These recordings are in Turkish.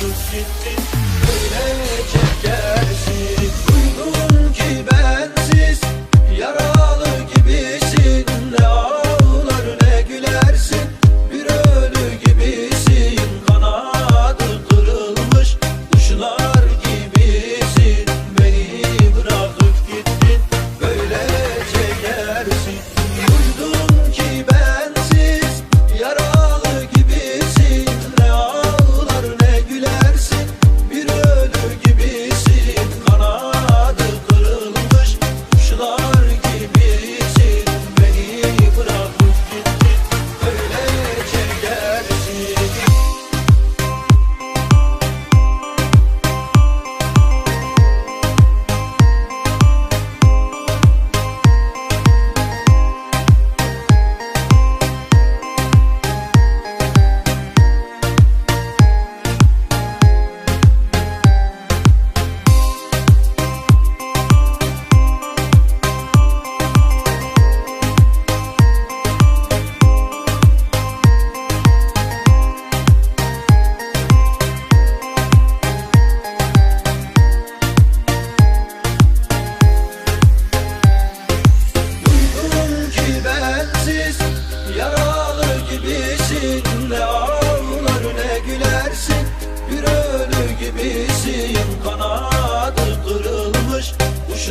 bırakıp gittin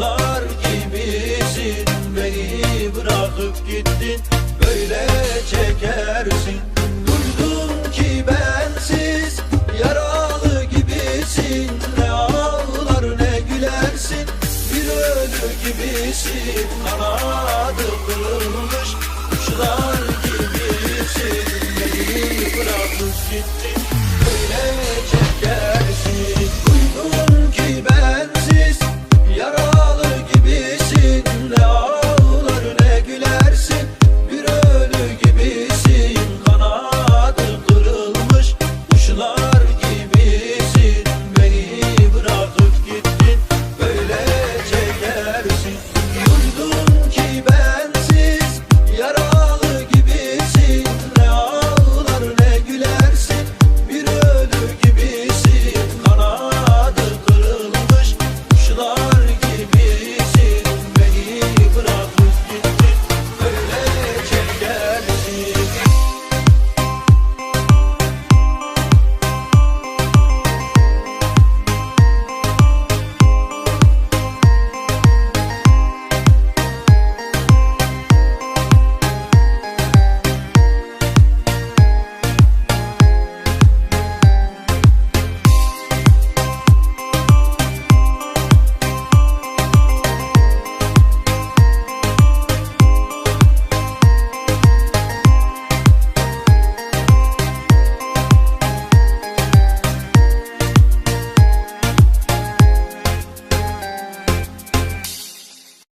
kuşlar gibisin Beni bırakıp gittin. Böyle çekersin. Duydum ki bensiz yaralı gibisin. Ne ağlar ne gülersin. Bir ölü gibisin. Kanadı